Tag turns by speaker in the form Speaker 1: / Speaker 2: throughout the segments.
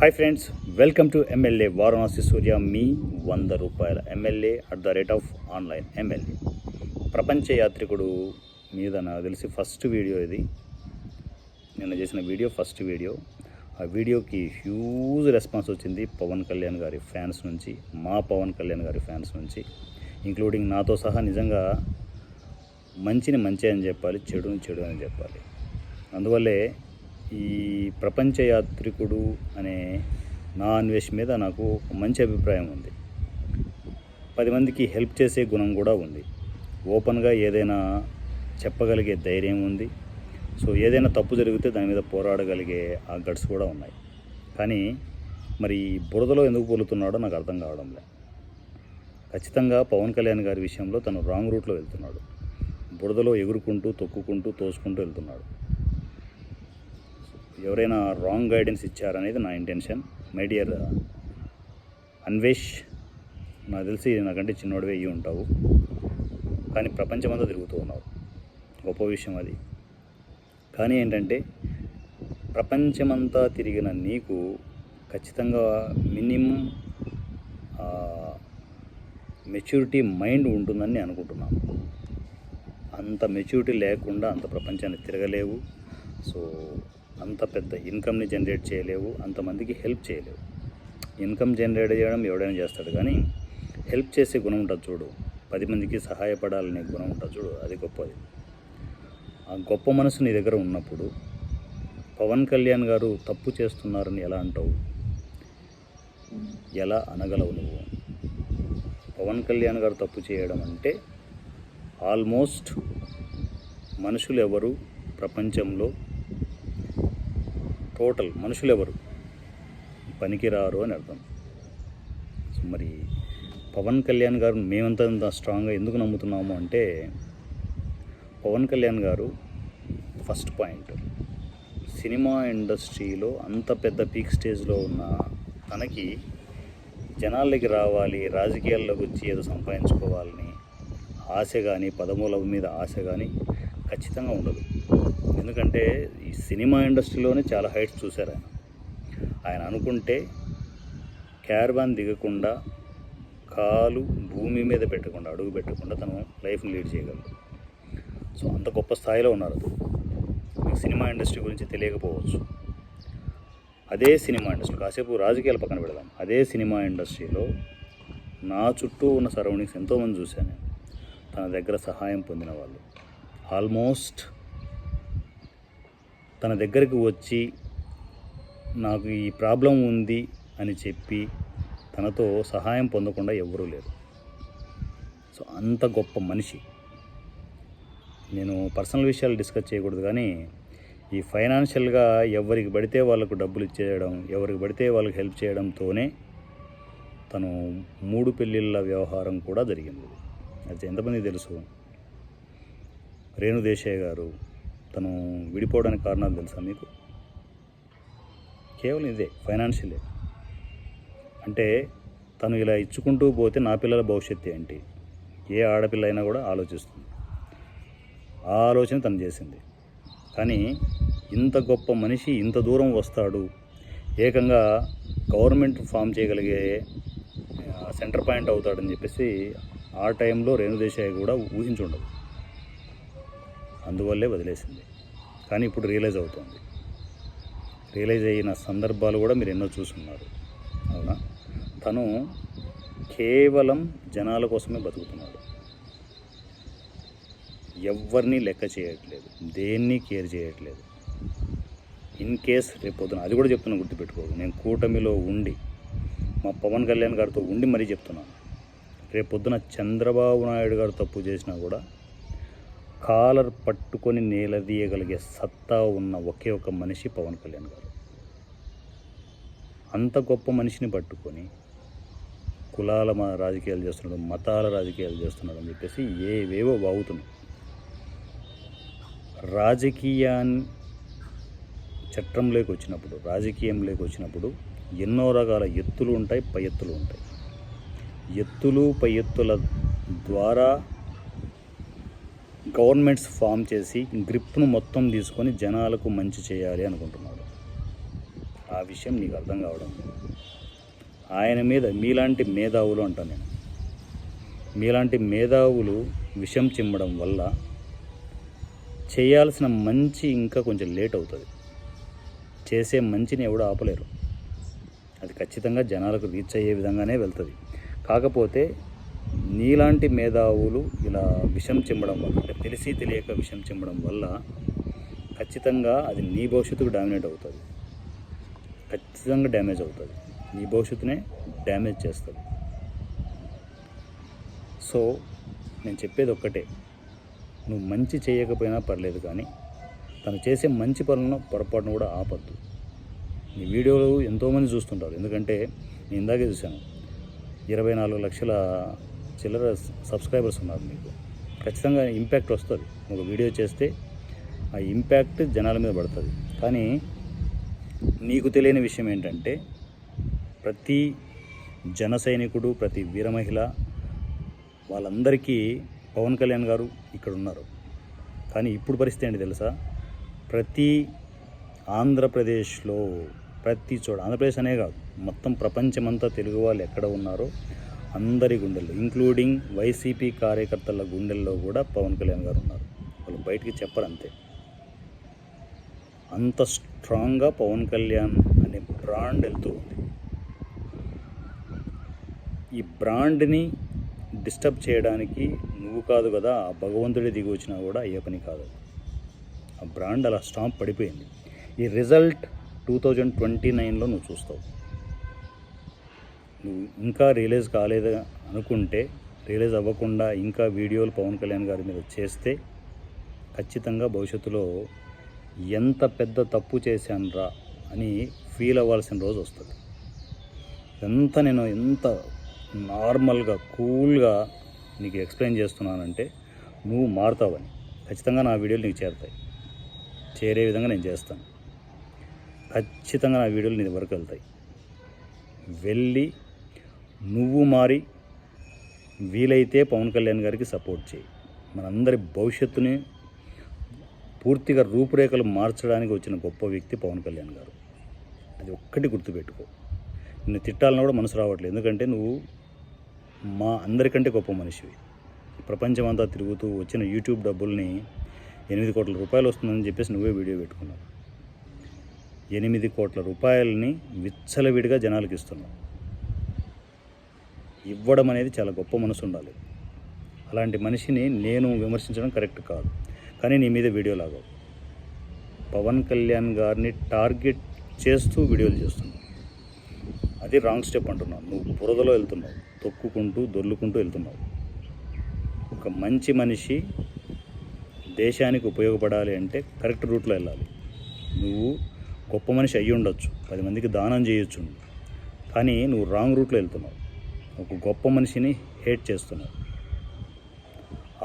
Speaker 1: Hi friends welcome to MLA Varanasi Surya మీ వంద రూపాయల MLA at the rate of online MLA ప్రపంచ యాత్రికుడు మీద నాకు తెలిసి ఫస్ట్ వీడియో ఇది. నిన్న చేసిన వీడియో ఫస్ట్ వీడియో ఆ వీడియోకి హ్యూజ్ రెస్పాన్స్ వచ్చింది పవన్ కళ్యాణ్ గారి ఫ్యాన్స్ నుంచి మా పవన్ కళ్యాణ్ గారి ఫ్యాన్స్ నుంచి. ఇంక్లూడింగ్ నాతో సహా నిజంగా మంచిని మంచి అని చెప్పాలి చెడుని చెడు అని చెప్పాలి. అందువల్లే ఈ ప్రపంచ యాత్రికుడు అనే నా వెజ్ మీద నాకు ఒక మంచి అభిప్రాయం ఉంది. పది మందికి హెల్ప్ చేసే గుణం కూడా ఉంది. ఓపెన్గా ఏదైనా చెప్పగలిగే ధైర్యం ఉంది. సో ఏదైనా తప్పు జరిగితే దాని మీద పోరాడగలిగే ఆ గట్స్ కూడా ఉన్నాయి. కానీ మరి బురదలో ఎందుకు పోలుతున్నాడో నాకు అర్థం కావడం లే ఖచ్చితంగా పవన్ కళ్యాణ్ గారి విషయంలో తను రాంగ్ రూట్లో వెళ్తున్నాడు. బురదలో ఎగురుకుంటూ తొక్కుకుంటూ తోసుకుంటూ వెళ్తున్నాడు. ఎవరైనా రాంగ్ గైడెన్స్ ఇచ్చారనేది నా ఇంటెన్షన్ మై డియర్ అన్వేష్ నాకు తెలిసి నాకంటే చిన్నోడివే అయ్యి ఉంటావు. కానీ ప్రపంచమంతా తిరుగుతూ ఉన్నావు. గొప్ప విషయం అది. కానీ ఏంటంటే ప్రపంచమంతా తిరిగిన నీకు ఖచ్చితంగా మినిమం మెచ్యూరిటీ మైండ్ ఉంటుందని నేను అనుకుంటున్నాను. అంత మెచ్యూరిటీ లేకుండా అంత ప్రపంచాన్ని తిరగలేవు. సో అంత పెద్ద ఇన్కమ్ని జనరేట్ చేయలేవు అంతమందికి హెల్ప్ చేయలేవు. ఇన్కమ్ జనరేట్ చేయడం ఎవడైనా చేస్తాడు కానీ హెల్ప్ చేసే గుణం ఉంటుంది చూడు. పది మందికి సహాయపడాలనే గుణం ఉంటుంది చూడు అది గొప్పది. ఆ గొప్ప మనసు నీ దగ్గర ఉన్నప్పుడు పవన్ కళ్యాణ్ గారు తప్పు చేస్తున్నారని ఎలా అంటావు? ఎలా అనగలవు నువ్వు? పవన్ కళ్యాణ్ గారు తప్పు చేయడం అంటే ఆల్మోస్ట్ మనుషులు ఎవరు? ప్రపంచంలో టోటల్ మనుషులు ఎవరు పనికిరారు అని అర్థం. మరి పవన్ కళ్యాణ్ గారు మేమంతా ఇంత స్ట్రాంగ్గా ఎందుకు నమ్ముతున్నాము అంటే పవన్ కళ్యాణ్ గారు ఫస్ట్ పాయింట్. సినిమా ఇండస్ట్రీలో అంత పెద్ద పీక్ స్టేజ్లో ఉన్న తనకి జనాలకి రావాలి రాజకీయాల్లోకి వచ్చి ఏదో సంపాదించుకోవాలని ఆశ కానీ పదమూల మీద ఆశ కానీ ఖచ్చితంగా ఉండదు. ఎందుకంటే ఈ సినిమా ఇండస్ట్రీలోనే చాలా హైట్స్ చూశారు ఆయన. ఆయన అనుకుంటే క్యార్వాన్ దిగకుండా కాలు భూమి మీద పెట్టకుండా అడుగు పెట్టకుండా తను లైఫ్ని లీడ్ చేయగలడు. సో అంత గొప్ప స్థాయిలో ఉన్నారు మీకు సినిమా ఇండస్ట్రీ గురించి తెలియకపోవచ్చు. అదే సినిమా ఇండస్ట్రీ కాసేపు రాజకీయాల పక్కన పెడదాం. అదే సినిమా ఇండస్ట్రీలో నా చుట్టూ ఉన్న సరౌండింగ్స్ ఎంతోమంది చూశాను తన దగ్గర సహాయం పొందిన వాళ్ళు. ఆల్మోస్ట్ తన దగ్గరికి వచ్చి నాకు ఈ ప్రాబ్లం ఉంది అని చెప్పి తనతో సహాయం పొందకుండా ఎవరూ లేరు. సో అంత గొప్ప మనిషి. నేను పర్సనల్ విషయాలు డిస్కస్ చేయకూడదు కానీ ఈ ఫైనాన్షియల్గా ఎవరికి పడితే వాళ్ళకు డబ్బులు ఇచ్చేయడం ఎవరికి పడితే వాళ్ళకి హెల్ప్ చేయడంతోనే తను మూడు పెళ్ళిళ్ళ వ్యవహారం కూడా జరిగింది. అది ఎంతమంది తెలుసు? రేణు దేశాయ్ గారు తను విడిపోవడానికి కారణాలు తెలుసా మీకు? కేవలం ఇదే ఫైనాన్షియలే అంటే తను ఇలా ఇచ్చుకుంటూ పోతే నా పిల్లల భవిష్యత్తు ఏంటి? ఏ ఆడపిల్ల అయినా కూడా ఆలోచిస్తుంది. ఆ ఆలోచన తను చేసింది. కానీ ఇంత గొప్ప మనిషి ఇంత దూరం వస్తాడు ఏకంగా గవర్నమెంట్ ఫామ్ చేయగలిగే సెంటర్ పాయింట్ అవుతాడని చెప్పేసి ఆ టైంలో రేణుదేశాయ్ కూడా ఊహించుండదు అందువల్లే వదిలేసింది. కానీ ఇప్పుడు రియలైజ్ అవుతుంది. రియలైజ్ అయిన సందర్భాలు కూడా మీరు ఎన్నో చూస్తున్నారు అవునా? తను కేవలం జనాల కోసమే బతుకుతున్నాడు. ఎవరిని లెక్క చేయట్లేదు. దేన్ని కేర్ చేయట్లేదు. ఇన్ కేస్ రేపు పొద్దున అది కూడా చెప్తున్నా గుర్తుపెట్టుకోదు నేను కూటమిలో ఉండి మా పవన్ కళ్యాణ్ గారితో ఉండి మరీ చెప్తున్నాను. రేపు పొద్దున చంద్రబాబు నాయుడు గారు తప్పు చేసినా కూడా కాలర్ పట్టుకొని నేలదీయగలిగే సత్తా ఉన్న ఒకే ఒక మనిషి పవన్ కళ్యాణ్ గారు. అంత గొప్ప మనిషిని పట్టుకొని కులాల మా రాజకీయాలు చేస్తున్నాడు మతాల రాజకీయాలు చేస్తున్నాడు అని చెప్పేసి ఏవేవో బాగుతున్నాయి రాజకీయాన్ని చట్టంలోకి వచ్చినప్పుడు రాజకీయంలోకి వచ్చినప్పుడు ఎన్నో రకాల ఎత్తులు ఉంటాయి పై ఎత్తులు ఉంటాయి. ఎత్తులు పై ఎత్తుల ద్వారా గవర్నమెంట్స్ ఫామ్ చేసి గ్రిప్ను మొత్తం తీసుకొని జనాలకు మంచి చేయాలి అనుకుంటున్నాడు. ఆ విషయం నీకు అర్థం కావడం ఆయన మీద మీలాంటి మేధావులు అంటాను నేను. మీలాంటి మేధావులు విషం చిమ్మడం వల్ల చేయాల్సిన మంచి ఇంకా కొంచెం లేట్ అవుతుంది. చేసే మంచిని ఎవడు ఆపలేరు. అది ఖచ్చితంగా జనాలకు రీచ్ అయ్యే విధంగానే వెళ్తుంది. కాకపోతే నీలాంటి మేధావులు ఇలా విషం చిమ్మడం వల్ల అంటే తెలిసి తెలియక విషం చిమ్మడం వల్ల ఖచ్చితంగా అది నీ భవిష్యత్తుకు డామినేట్ అవుతుంది. ఖచ్చితంగా డ్యామేజ్ అవుతుంది. నీ భవిష్యత్తునే డ్యామేజ్ చేస్తుంది. సో నేను చెప్పేది ఒక్కటే. నువ్వు మంచి చేయకపోయినా పర్లేదు కానీ తను చేసే మంచి పనులను పొరపాటును కూడా ఆపద్దు. నీ వీడియోలు ఎంతోమంది చూస్తుంటారు. ఎందుకంటే నేను ఇందాకే చూశాను. ఇరవై నాలుగు లక్షల చిల్లర సబ్స్క్రైబర్స్ ఉన్నారు మీకు. ఖచ్చితంగా ఇంపాక్ట్ వస్తుంది. ఒక వీడియో చేస్తే ఆ ఇంపాక్ట్ జనాల మీద పడుతుంది. కానీ నీకు తెలియని విషయం ఏంటంటే ప్రతి జన సైనికుడు ప్రతి వీర మహిళ వాళ్ళందరికీ పవన్ కళ్యాణ్ గారు ఇక్కడ ఉన్నారు. కానీ ఇప్పుడు పరిస్థితి ఏంటి తెలుసా? ప్రతి ఆంధ్రప్రదేశ్లో ప్రతి చోట ఆంధ్రప్రదేశ్ అనే కాదు మొత్తం ప్రపంచమంతా తెలుగు వాళ్ళు ఎక్కడ ఉన్నారో అందరి గుండెల్లో ఇంక్లూడింగ్ వైసీపీ కార్యకర్తల గుండెల్లో కూడా పవన్ కళ్యాణ్ గారు ఉన్నారు. వాళ్ళు బయటికి చెప్పరు అంతే. అంత స్ట్రాంగ్గా పవన్ కళ్యాణ్ అనే బ్రాండ్ వెళ్తూ ఉంది. ఈ బ్రాండ్ని డిస్టర్బ్ చేయడానికి నువ్వు కాదు కదా ఆ భగవంతుడి దిగి వచ్చినా కూడా అయ్యే పని కాదు. ఆ బ్రాండ్ అలా స్టాంప్ పడిపోయింది. ఈ రిజల్ట్ టూ థౌజండ్ ట్వంటీ నైన్లో నువ్వు చూస్తావు. నువ్వు ఇంకా రిలీజ్ కాలేదు అనుకుంటే రిలీజ్ అవ్వకుండా ఇంకా వీడియోలు పవన్ కళ్యాణ్ గారి మీద చేస్తే ఖచ్చితంగా భవిష్యత్తులో ఎంత పెద్ద తప్పు చేశానురా అని ఫీల్ అవ్వాల్సిన రోజు వస్తుంది. ఎంత నేను ఎంత నార్మల్గా కూల్గా నీకు ఎక్స్ప్లెయిన్ చేస్తున్నానంటే నువ్వు మారుతావని. ఖచ్చితంగా నా వీడియోలు నీకు చేరుతాయి. చేరే విధంగా నేను చేస్తాను. ఖచ్చితంగా నా వీడియోలు నీ వరకు వెళ్తాయి. వెళ్ళి నువ్వు మారి వీలైతే పవన్ కళ్యాణ్ గారికి సపోర్ట్ చేయి. మనందరి భవిష్యత్తుని పూర్తిగా రూపురేఖలు మార్చడానికి వచ్చిన గొప్ప వ్యక్తి పవన్ కళ్యాణ్ గారు. అది ఒక్కటి గుర్తుపెట్టుకో. నిన్ను తిట్టాలని కూడా మనసు రావట్లేదు. ఎందుకంటే నువ్వు మా అందరికంటే గొప్ప మనిషివి. ప్రపంచం అంతా తిరుగుతూ వచ్చిన యూట్యూబ్ డబ్బుల్ని ఎనిమిది కోట్ల రూపాయలు వస్తుందని చెప్పేసి నువ్వే వీడియో పెట్టుకున్నావు. ఎనిమిది కోట్ల రూపాయలని విచ్చలవిడిగా జనాలకు ఇస్తున్నావు. ఇవ్వడం అనేది చాలా గొప్ప మనసు ఉండాలి. అలాంటి మనిషిని నేను విమర్శించడం కరెక్ట్ కాదు. కానీ నీ మీద వీడియో లాగా పవన్ కళ్యాణ్ గారిని టార్గెట్ చేస్తూ వీడియోలు చేస్తున్నావు. అది రాంగ్ స్టెప్ అంటున్నావు. నువ్వు బురదలో వెళ్తున్నావు. తొక్కుకుంటూ దొర్లుకుంటూ వెళ్తున్నావు. ఒక మంచి మనిషి దేశానికి ఉపయోగపడాలి అంటే కరెక్ట్ రూట్లో వెళ్ళాలి. నువ్వు గొప్ప మనిషి అయ్యి ఉండొచ్చు పది మందికి దానం చేయొచ్చు. కానీ నువ్వు రాంగ్ రూట్లో వెళ్తున్నావు. ఒక గొప్ప మనిషిని హేట్ చేస్తున్నారు.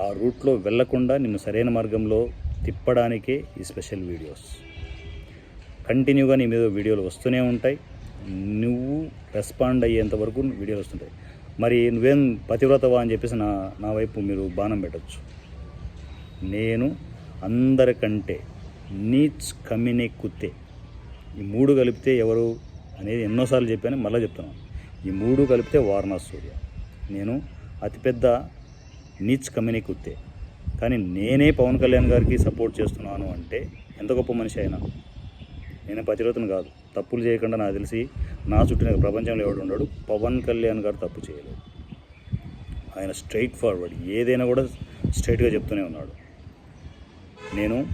Speaker 1: ఆ రూట్లో వెళ్ళకుండా నిన్ను సరైన మార్గంలో తిప్పడానికే ఈ స్పెషల్ వీడియోస్ కంటిన్యూగా నీ మీద వీడియోలు వస్తూనే ఉంటాయి. నువ్వు రెస్పాండ్ అయ్యేంత వరకు వీడియోలు వస్తుంటాయి. మరి నువ్వేం పతివ్రతవా అని చెప్పేసి నా నా వైపు మీరు బాణం పెట్టచ్చు. నేను అందరికంటే నీచ్ కమినే కుత్తే ఈ మూడు కలిపితే ఎవరు అనేది ఎన్నోసార్లు చెప్పాను మళ్ళీ చెప్తున్నాను. ఈ మూడు కలిపితే వారణాసి సూర్య. నేను అతిపెద్ద నీచ్ కమ్మినే కుత్తే కానీ నేనే పవన్ కళ్యాణ్ గారికి సపోర్ట్ చేస్తున్నాను అంటే ఎంత గొప్ప మనిషి అయినా. నేను పతిరోతను కాదు. తప్పులు చేయకుండా నాకు తెలిసి నా చుట్టూ ప్రపంచంలో ఎవడు ఉండడు. పవన్ కళ్యాణ్ గారు తప్పు చేయలేదు. ఆయన స్ట్రైట్ ఫార్వర్డ్ ఏదైనా కూడా స్ట్రైట్గా చెప్తూనే ఉన్నాడు. నేను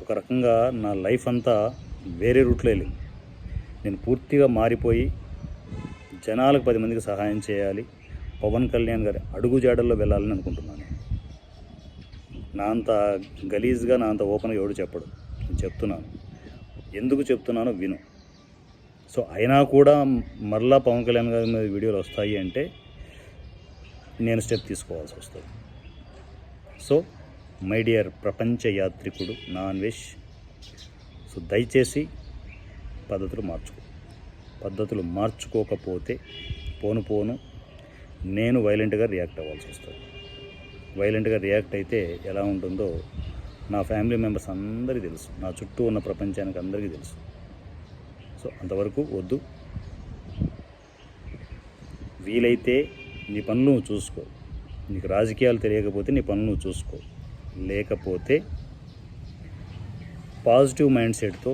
Speaker 1: ఒక రకంగా నా లైఫ్ అంతా వేరే రూట్లో వెళ్ళింది. నేను పూర్తిగా మారిపోయి జనాలకు పది మందికి సహాయం చేయాలి. పవన్ కళ్యాణ్ గారి అడుగు జాడల్లో వెళ్ళాలని అనుకుంటున్నాను. నా అంత గలీజ్గా నా అంత ఓపెన్గా ఎవడు చెప్పడు. నేను చెప్తున్నాను. ఎందుకు చెప్తున్నానో విను. సో అయినా కూడా మరలా పవన్ కళ్యాణ్ గారి మీద వీడియోలు వస్తాయి అంటే నేను స్టెప్ తీసుకోవాల్సి వస్తుంది. సో మై డియర్ ప్రపంచ యాత్రికుడు నాన్ వెజ్ సో దయచేసి పద్ధతులు మార్చుకో. పద్ధతులు మార్చుకోకపోతే పోను పోను నేను వైలెంట్గా రియాక్ట్ అవ్వాల్సి వస్తుంది. వైలెంట్గా రియాక్ట్ అయితే ఎలా ఉంటుందో నా ఫ్యామిలీ మెంబర్స్ అందరికీ తెలుసు. నా చుట్టూ ఉన్న ప్రపంచానికి అందరికీ తెలుసు. సో అంతవరకు వద్దు. వీలైతే నీ పనులు నువ్వు చూసుకో. నీకు రాజకీయాలు తెలియకపోతే నీ పనులు నువ్వు చూసుకో. లేకపోతే పాజిటివ్ మైండ్ సెట్తో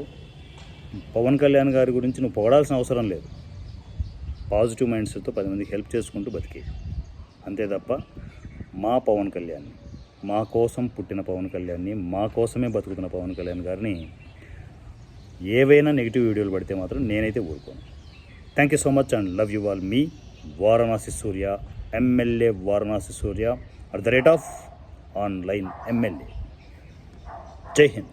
Speaker 1: పవన్ కళ్యాణ్ గారి గురించి నువ్వు పొగడాల్సిన అవసరం లేదు. పాజిటివ్ మైండ్ సెట్తో పది మందికి హెల్ప్ చేసుకుంటూ బతికే అంతే తప్ప మా పవన్ కళ్యాణ్ మా కోసం పుట్టిన పవన్ కళ్యాణ్ని మా కోసమే బతుకుతున్న పవన్ కళ్యాణ్ గారిని ఏవైనా నెగిటివ్ వీడియోలు పడితే మాత్రం నేనైతే ఊరుకోను. Thank you so much and love you all. Me Varanasi Surya MLA Varanasi Surya at the rate of online MLA. జై హింద్.